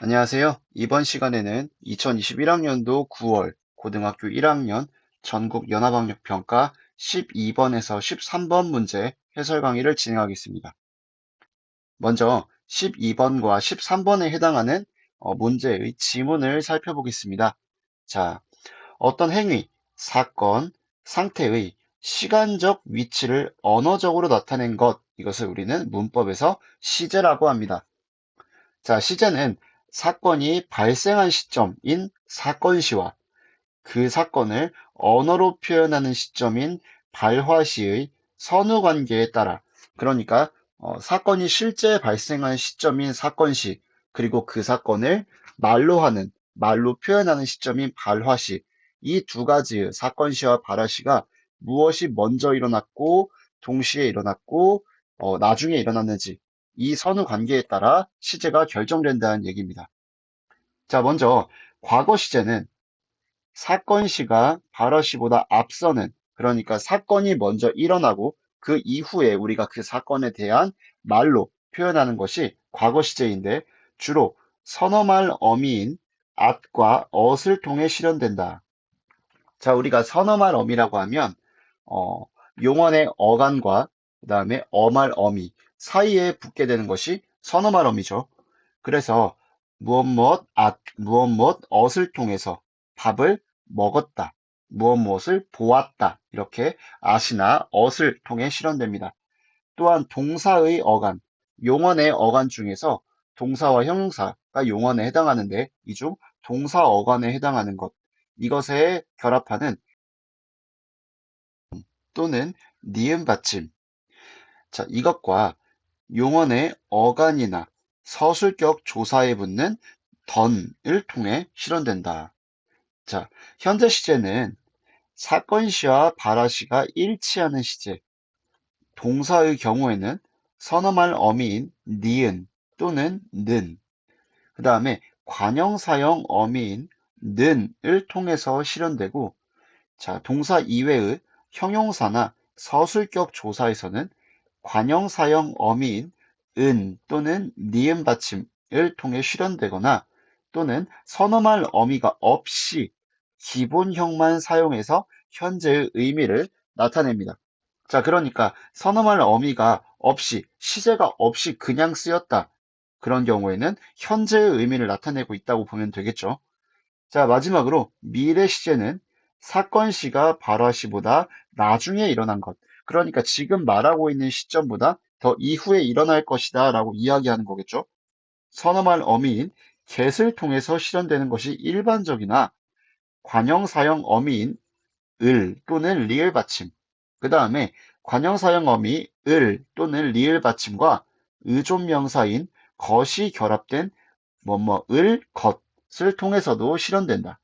안녕하세요. 이번 시간에는 2021학년도 9월 고등학교 1학년 전국 연합학력 평가 12번에서 13번 문제 해설 강의를 진행하겠습니다. 먼저 12번과 13번에 해당하는 어, 문제의 지문을 살펴보겠습니다. 자, 어떤 행위, 사건, 상태의 시간적 위치를 언어적으로 나타낸 것, 이것을 우리는 문법에서 시제라고 합니다. 자, 시제는 사건이 발생한 시점인 사건시와 그 사건을 언어로 표현하는 시점인 발화시의 선후 관계에 따라 그러니까 어, 사건이 실제 발생한 시점인 사건시 그리고 그 사건을 말로 하는 말로 표현하는 시점인 발화시 이 두 가지의 사건시와 발화시가 무엇이 먼저 일어났고 동시에 일어났고 어, 나중에 일어났는지 이 선후 관계에 따라 시제가 결정된다는 얘기입니다. 자, 먼저 과거 시제는 사건 시가 발화 시보다 앞서는 그러니까 사건이 먼저 일어나고 그 이후에 우리가 그 사건에 대한 말로 표현하는 것이 과거 시제인데 주로 선어말 어미인 at과 ot을 통해 실현된다. 자, 우리가 선어말 어미라고 하면 어, 용언의 어간과 그 다음에 어말 어미 사이에 붙게 되는 것이 선어말 어미죠. 그래서 무엇 무엇 앗, 무엇 무엇 ot을 통해서 밥을 먹었다. 무엇 무엇을 보았다. 이렇게 at이나 ot을 통해 실현됩니다. 또한 동사의 어간, 용언의 어간 중에서 동사와 형용사가 용언에 해당하는데 이 중 동사 어간에 해당하는 것 이것에 결합하는 또는 니은 받침 자 이것과 용언의 어간이나 서술격 조사에 붙는 던을 통해 실현된다. 자, 현재 시제는 사건 시와 발화 시가 일치하는 시제, 동사의 경우에는 선어말 어미인 니은 또는 는, 그 다음에 관형사형 어미인 는을 통해서 실현되고, 자, 동사 이외의 형용사나 서술격 조사에서는 관형사형 어미인 은 또는 니은 받침을 통해 실현되거나 또는 선어말 어미가 없이 기본형만 사용해서 현재의 의미를 나타냅니다. 자, 그러니까 선어말 어미가 없이 시제가 없이 그냥 쓰였다. 그런 경우에는 현재의 의미를 나타내고 있다고 보면 되겠죠. 자, 마지막으로 미래 시제는 사건 시가 발화 시보다 나중에 일어난 것. 그러니까 지금 말하고 있는 시점보다 더 이후에 일어날 것이다 라고 이야기하는 거겠죠. 선어말 어미인 get을 통해서 실현되는 것이 일반적이나 관형사형 어미인 을 또는 리을 받침 그 다음에 관형사형 어미 을 또는 리을 받침과 의존명사인 것이 결합된 뭐뭐 을, 것을 통해서도 실현된다.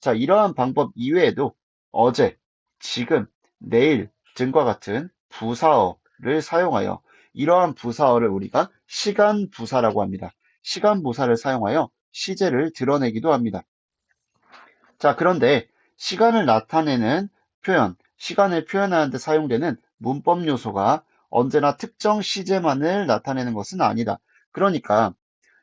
자, 이러한 방법 이외에도 어제, 지금, 내일 등과 같은 부사어를 사용하여 이러한 부사어를 우리가 시간 부사라고 합니다. 시간 부사를 사용하여 시제를 드러내기도 합니다. 자, 그런데 시간을 나타내는 표현, 시간을 표현하는 데 사용되는 문법 요소가 언제나 특정 시제만을 나타내는 것은 아니다. 그러니까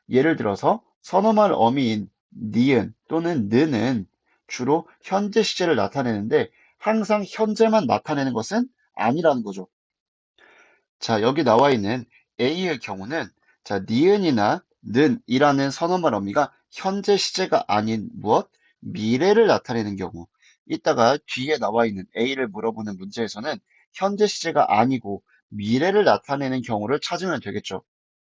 예를 들어서 선어말 어미인 니은 또는 느는 주로 현재 시제를 나타내는데 항상 현재만 나타내는 것은 아니라는 거죠. 자, 여기 나와 있는 A의 경우는 자, 니은이나 는이라는 선어말 어미가 현재 시제가 아닌 무엇? 미래를 나타내는 경우. 이따가 뒤에 나와 있는 A를 물어보는 문제에서는 현재 시제가 아니고 미래를 나타내는 경우를 찾으면 되겠죠.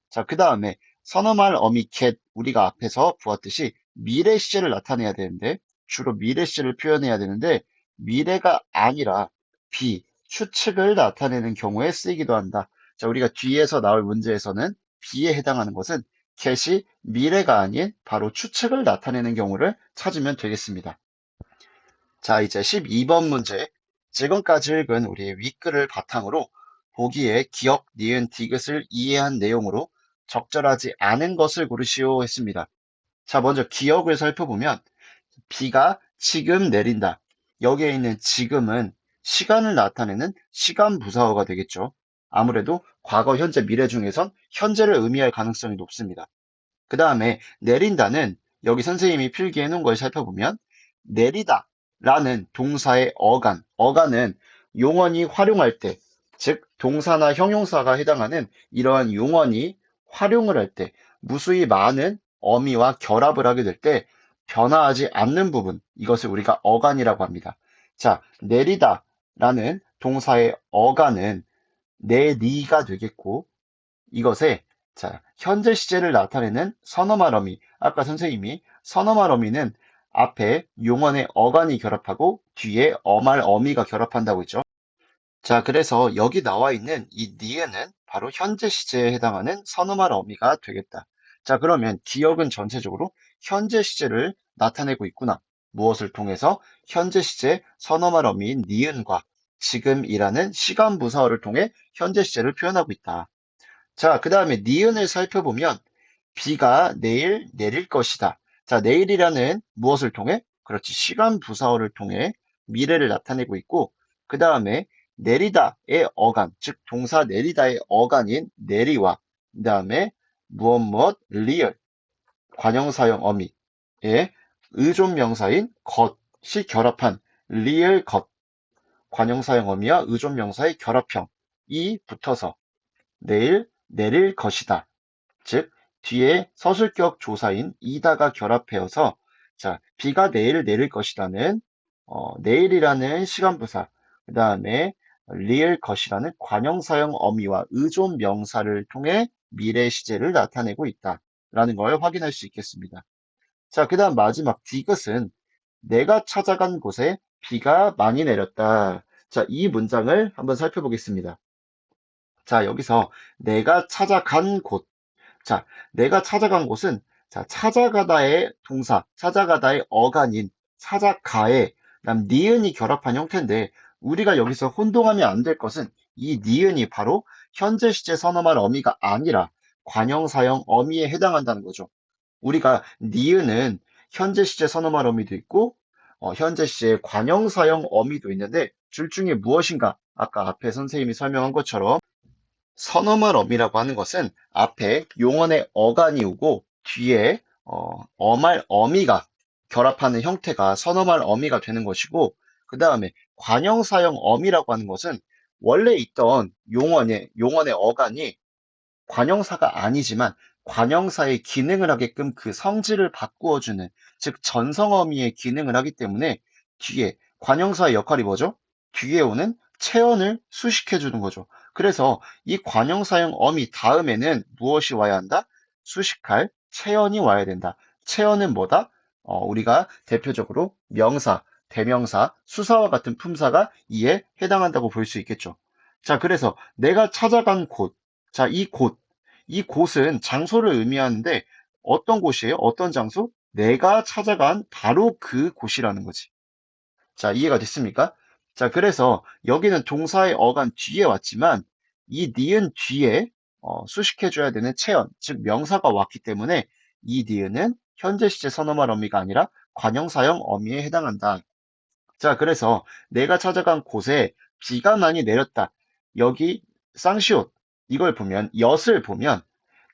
자, 그 다음에 선어말 어미 get 우리가 앞에서 보았듯이 미래 시제를 나타내야 되는데 주로 미래 시제를 표현해야 되는데 미래가 아니라 비, 추측을 나타내는 경우에 쓰이기도 한다. 자, 우리가 뒤에서 나올 문제에서는 B에 해당하는 것은 get이 미래가 아닌 바로 추측을 나타내는 경우를 찾으면 되겠습니다. 자, 이제 12번 문제. 지금까지 읽은 우리의 윗글을 바탕으로 보기에 기억, 니은, 디귿을 이해한 내용으로 적절하지 않은 것을 고르시오 했습니다. 자, 먼저 기억을 살펴보면 비가 지금 내린다. 여기에 있는 지금은 시간을 나타내는 시간 부사어가 되겠죠. 아무래도 과거, 현재, 미래 중에선 현재를 의미할 가능성이 높습니다. 그 다음에 내린다는 여기 선생님이 필기해 놓은 걸 살펴보면 내리다 라는 동사의 어간, 어간은 용언이 활용할 때, 즉 동사나 형용사가 해당하는 이러한 용언이 활용을 할 때 무수히 많은 어미와 결합을 하게 될 때 변화하지 않는 부분, 이것을 우리가 어간이라고 합니다. 자, 내리다 라는 동사의 어간은 내리가 되겠고 이것에 자, 현재 시제를 나타내는 선어말 어미. 아까 선생님이 선어말 어미는 앞에 용언의 어간이 결합하고 뒤에 어말 어미가 결합한다고 했죠. 자, 그래서 여기 나와 있는 이 니은은 바로 현재 시제에 해당하는 선어말 어미가 되겠다. 자, 그러면 기억은 전체적으로 현재 시제를 나타내고 있구나. 무엇을 통해서 현재 시제 선어말 어미인 니은과 지금이라는 시간 부사어를 통해 현재 시제를 표현하고 있다. 자, 그 다음에 니은을 살펴보면 비가 내일 내릴 것이다. 자, 내일이라는 무엇을 통해? 그렇지, 시간 부사어를 통해 미래를 나타내고 있고, 그 다음에 내리다의 어간, 즉 동사 내리다의 어간인 내리와 그 다음에 무엇 무엇 리얼 관형사형 어미의 의존 명사인 것이 결합한 리얼 것 관형사형 어미와 의존 명사의 결합형이 붙어서 내일 내릴 것이다. 즉 뒤에 서술격 조사인 이다가 결합해서 자 비가 내일 내릴 것이다는 어, 내일이라는 시간부사 그 다음에 리을 것이라는 관형사형 어미와 의존 명사를 통해 미래 시제를 나타내고 있다 라는 걸 확인할 수 있겠습니다. 자, 그 다음 마지막 디귿은 내가 찾아간 곳에 비가 많이 내렸다. 자, 이 문장을 한번 살펴보겠습니다. 자, 여기서 내가 찾아간 곳. 자, 내가 찾아간 곳은 자, 찾아가다의 동사, 찾아가다의 어간인 찾아가의 그다음 니은이 결합한 형태인데 우리가 여기서 혼동하면 안 될 것은 이 니은이 바로 현재 시제 선어말 어미가 아니라 관형사형 어미에 해당한다는 거죠. 우리가 니은은 현재 시제 선어말 어미도 있고 어, 현재 시제 관형사형 어미도 있는데 둘 중에 무엇인가? 아까 앞에 선생님이 설명한 것처럼 선어말 어미라고 하는 것은 앞에 용언의 어간이 오고 뒤에 어, 어말 어미가 결합하는 형태가 선어말 어미가 되는 것이고 그 다음에 관형사형 어미라고 하는 것은 원래 있던 용언의 용언의 어간이 관형사가 아니지만 관형사의 기능을 하게끔 그 성질을 바꾸어주는 즉 전성어미의 기능을 하기 때문에 뒤에 관형사의 역할이 뭐죠? 뒤에 오는 체언을 수식해주는 거죠. 그래서 이 관형사형 어미 다음에는 무엇이 와야 한다? 수식할 체언이 와야 된다. 체언은 뭐다? 어, 우리가 대표적으로 명사, 대명사, 수사와 같은 품사가 이에 해당한다고 볼 수 있겠죠. 자, 그래서 내가 찾아간 곳. 자, 이 곳. 이 곳은 장소를 의미하는데 어떤 곳이에요? 어떤 장소? 내가 찾아간 바로 그 곳이라는 거지. 자, 이해가 됐습니까? 자, 그래서 여기는 동사의 어간 뒤에 왔지만 이 니은 뒤에 어, 수식해줘야 되는 체언, 즉 명사가 왔기 때문에 이 니은은 현재 시제 선어말 어미가 아니라 관형사형 어미에 해당한다. 자, 그래서 내가 찾아간 곳에 비가 많이 내렸다. 여기 쌍시옷 이걸 보면 엿을 보면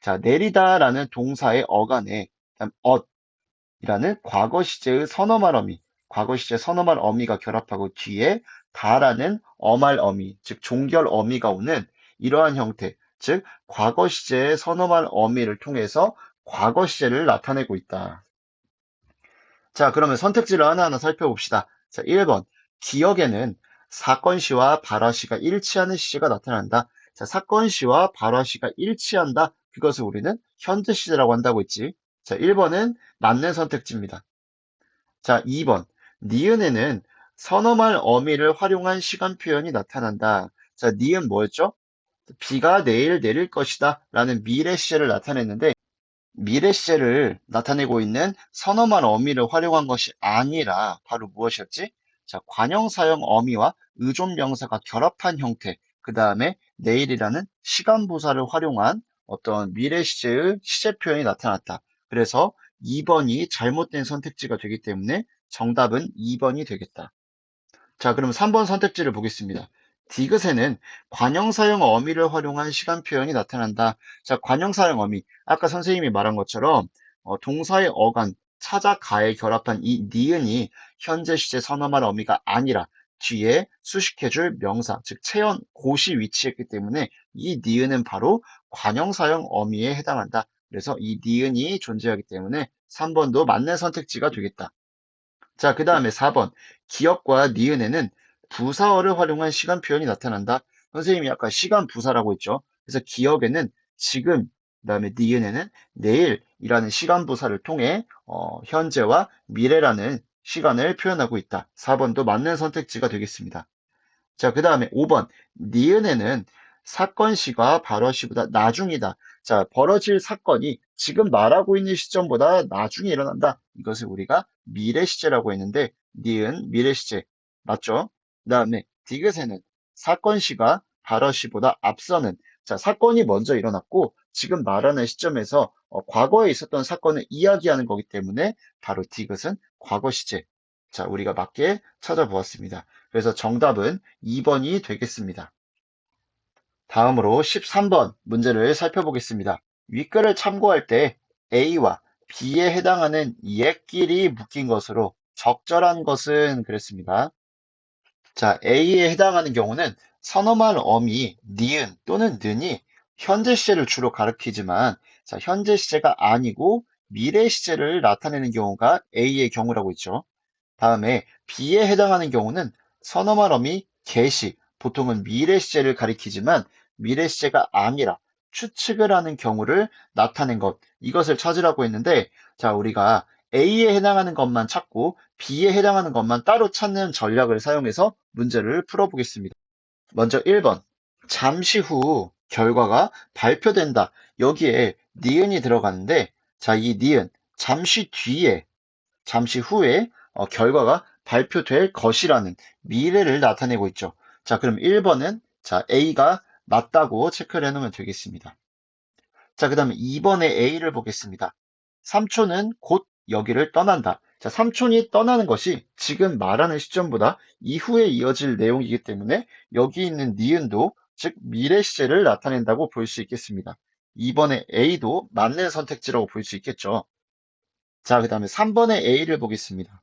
자 내리다라는 동사의 어간에 엇이라는 과거 시제의 선어말 어미 과거 시제 선어말 어미가 결합하고 뒤에 다라는 어말 어미 즉 종결 어미가 오는 이러한 형태 즉 과거 시제의 선어말 어미를 통해서 과거 시제를 나타내고 있다. 자 그러면 선택지를 하나하나 살펴봅시다. 자 1번 기억에는 사건 시와 발화 시가 일치하는 시제가 나타난다. 자, 사건 시와 발화 시가 일치한다. 그것을 우리는 현재 시제라고 한다고 했지. 자, 1번은 맞는 선택지입니다. 자, 2번. 니은에는 선어말 어미를 활용한 시간 표현이 나타난다. 자, 니은 뭐였죠? 비가 내일 내릴 것이다. 라는 미래 시제를 나타냈는데, 미래 시제를 나타내고 있는 선어말 어미를 활용한 것이 아니라 바로 무엇이었지? 자, 관형사형 어미와 의존 명사가 결합한 형태, 그 다음에 내일이라는 시간 부사를 활용한 어떤 미래 시제의 시제 표현이 나타났다. 그래서 2번이 잘못된 선택지가 되기 때문에 정답은 2번이 되겠다. 자, 그럼 3번 선택지를 보겠습니다. 디귿에는 관형사형 어미를 활용한 시간 표현이 나타난다. 자, 관형사형 어미. 아까 선생님이 말한 것처럼 어, 동사의 어간, 찾아, 가에 결합한 이 니은이 현재 시제 선어말 어미가 아니라 뒤에 수식해줄 명사, 즉 체연, 고시 위치했기 때문에 이 니은은 바로 관형사형 어미에 해당한다. 그래서 이 니은이 존재하기 때문에 3번도 맞는 선택지가 되겠다. 자, 그 다음에 4번. 기억과 니은에는 부사어를 활용한 시간 표현이 나타난다. 선생님이 아까 시간 부사라고 했죠. 그래서 기억에는 지금, 그 다음에 니은에는 내일이라는 시간 부사를 통해 어, 현재와 미래라는 시간을 표현하고 있다. 4번도 맞는 선택지가 되겠습니다. 자, 그 다음에 5번. 니은에는 사건 시가 발어 시보다 나중이다. 자, 벌어질 사건이 지금 말하고 있는 시점보다 나중에 일어난다. 이것을 우리가 미래 시제라고 했는데, 니은 미래 시제. 맞죠? 그 다음에 디귿에는 사건 시가 발어 시보다 앞서는 자, 사건이 먼저 일어났고 지금 말하는 시점에서 어, 과거에 있었던 사건을 이야기하는 거기 때문에 바로 디귿은 과거 시제. 자, 우리가 맞게 찾아보았습니다. 그래서 정답은 2번이 되겠습니다. 다음으로 13번 문제를 살펴보겠습니다. 윗글을 참고할 때 A와 B에 해당하는 옛끼리 묶인 것으로 적절한 것은 그랬습니다. 자, A에 해당하는 경우는 선어말 어미 니은 또는 는이 현재 시제를 주로 가리키지만 자, 현재 시제가 아니고 미래 시제를 나타내는 경우가 A의 경우라고 있죠. 다음에 B에 해당하는 경우는 선어말 어미 개시 보통은 미래 시제를 가리키지만 미래 시제가 아니라 추측을 하는 경우를 나타낸 것 이것을 찾으라고 했는데 자 우리가 A에 해당하는 것만 찾고 B에 해당하는 것만 따로 찾는 전략을 사용해서 문제를 풀어보겠습니다. 먼저 1번 잠시 후 결과가 발표된다. 여기에 니은이 들어갔는데 자 이 니은 잠시 뒤에 잠시 후에 어, 결과가 발표될 것이라는 미래를 나타내고 있죠. 자 그럼 1번은 자 A가 맞다고 체크를 해 놓으면 되겠습니다. 자 그 다음에 2번에 A를 보겠습니다. 삼촌은 곧 여기를 떠난다. 자, 삼촌이 떠나는 것이 지금 말하는 시점보다 이후에 이어질 내용이기 때문에 여기 있는 니은도 즉 미래 시제를 나타낸다고 볼 수 있겠습니다. 2번의 A도 맞는 선택지라고 볼 수 있겠죠. 자, 그 다음에 3번의 A를 보겠습니다.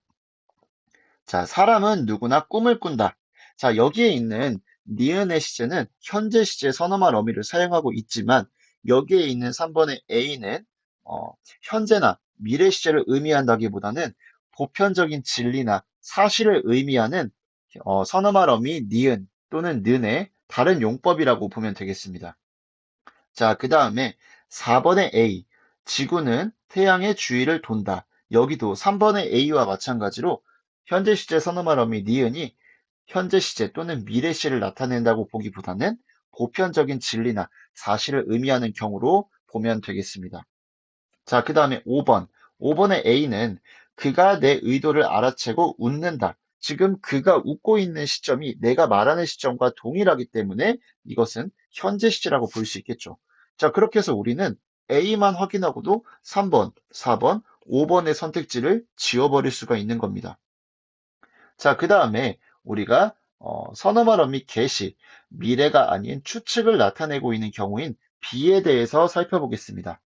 자, 사람은 누구나 꿈을 꾼다. 자, 여기에 있는 니은의 시제는 현재 시제 선어말 어미를 사용하고 있지만 여기에 있는 3번의 A는 어, 현재나 미래 시제를 의미한다기보다는 보편적인 진리나 사실을 의미하는 어, 선어말 어미 니은 또는 는의 다른 용법이라고 보면 되겠습니다. 자, 그 다음에 4번의 A. 지구는 태양의 주위를 돈다. 여기도 3번의 A와 마찬가지로 현재 시제 선어말 어미 니은이 현재 시제 또는 미래 시를 나타낸다고 보기보다는 보편적인 진리나 사실을 의미하는 경우로 보면 되겠습니다. 자, 그 다음에 5번. 5번의 A는 그가 내 의도를 알아채고 웃는다. 지금 그가 웃고 있는 시점이 내가 말하는 시점과 동일하기 때문에 이것은 현재 시제라고 볼 수 있겠죠. 자, 그렇게 해서 우리는 A만 확인하고도 3번, 4번, 5번의 선택지를 지워버릴 수가 있는 겁니다. 자, 그 다음에 우리가 어, 선어말 및 개시, 미래가 아닌 추측을 나타내고 있는 경우인 B에 대해서 살펴보겠습니다.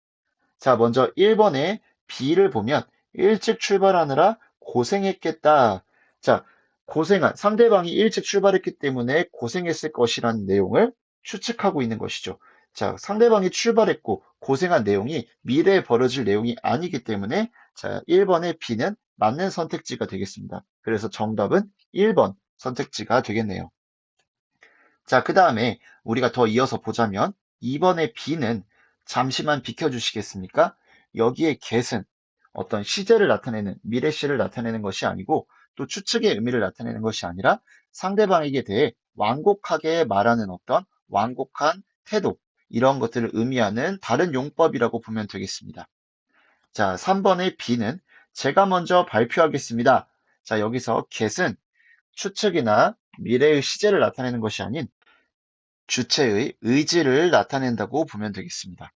자, 먼저 1번에 B를 보면 일찍 출발하느라 고생했겠다. 자, 고생한, 상대방이 일찍 출발했기 때문에 고생했을 것이라는 내용을 추측하고 있는 것이죠. 자, 상대방이 출발했고 고생한 내용이 미래에 벌어질 내용이 아니기 때문에 자, 1번의 B는 맞는 선택지가 되겠습니다. 그래서 정답은 1번 선택지가 되겠네요. 자, 그 다음에 우리가 더 이어서 보자면 2번의 B는 잠시만 비켜주시겠습니까? 여기에 get은 어떤 시제를 나타내는 미래 시를 나타내는 것이 아니고 또 추측의 의미를 나타내는 것이 아니라 상대방에게 대해 완곡하게 말하는 어떤 완곡한 태도 이런 것들을 의미하는 다른 용법이라고 보면 되겠습니다. 자, 3번의 B는 제가 먼저 발표하겠습니다. 자, 여기서 get은 추측이나 미래의 시제를 나타내는 것이 아닌 주체의 의지를 나타낸다고 보면 되겠습니다.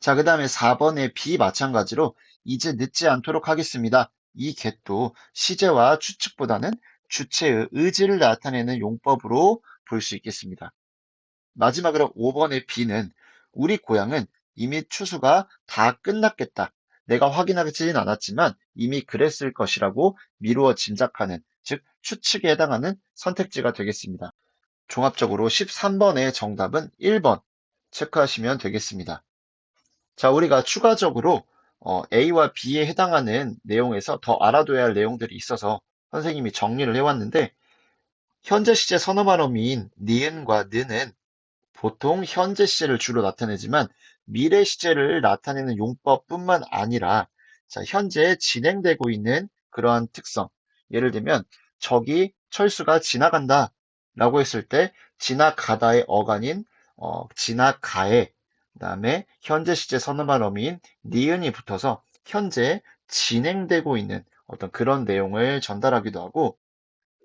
자, 그 다음에 4번의 B 마찬가지로 이제 늦지 않도록 하겠습니다. 이 get도 시제와 추측보다는 주체의 의지를 나타내는 용법으로 볼 수 있겠습니다. 마지막으로 5번의 B는 우리 고향은 이미 추수가 다 끝났겠다. 내가 확인하지는 않았지만 이미 그랬을 것이라고 미루어 짐작하는, 즉 추측에 해당하는 선택지가 되겠습니다. 종합적으로 13번의 정답은 1번 체크하시면 되겠습니다. 자, 우리가 추가적으로 어, A와 B에 해당하는 내용에서 더 알아둬야 할 내용들이 있어서 선생님이 정리를 해왔는데 현재 시제 선어말 어미인 니은과 느는 보통 현재 시제를 주로 나타내지만 미래 시제를 나타내는 용법뿐만 아니라 자, 현재 진행되고 있는 그러한 특성. 예를 들면 저기 철수가 지나간다 라고 했을 때 지나가다의 어간인 어, 지나가에 그 다음에 현재 시제 선어말 어미인 니은이 붙어서 현재 진행되고 있는 어떤 그런 내용을 전달하기도 하고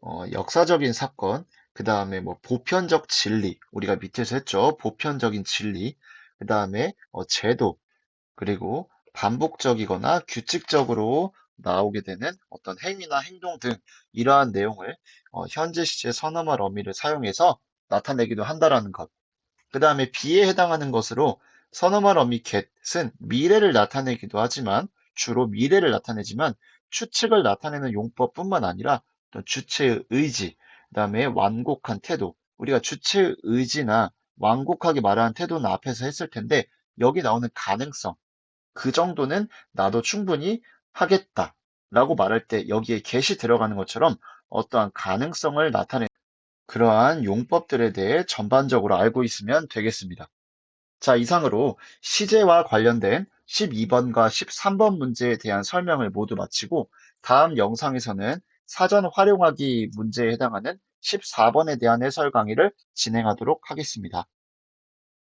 어, 역사적인 사건, 그 다음에 뭐 보편적 진리, 우리가 밑에서 했죠. 보편적인 진리, 그 다음에 어, 제도, 그리고 반복적이거나 규칙적으로 나오게 되는 어떤 행위나 행동 등 이러한 내용을 어, 현재 시제 선어말 어미를 사용해서 나타내기도 한다라는 것. 그 다음에 B에 해당하는 것으로 선어말 어미 get은 미래를 나타내기도 하지만 주로 미래를 나타내지만 추측을 나타내는 용법뿐만 아니라 또 주체의 의지, 그 다음에 완곡한 태도. 우리가 주체의 의지나 완곡하게 말하는 태도는 앞에서 했을 텐데 여기 나오는 가능성. 그 정도는 나도 충분히 하겠다. 라고 말할 때 여기에 get이 들어가는 것처럼 어떠한 가능성을 나타내는 그러한 용법들에 대해 전반적으로 알고 있으면 되겠습니다. 자, 이상으로 시제와 관련된 12번과 13번 문제에 대한 설명을 모두 마치고 다음 영상에서는 사전 활용하기 문제에 해당하는 14번에 대한 해설 강의를 진행하도록 하겠습니다.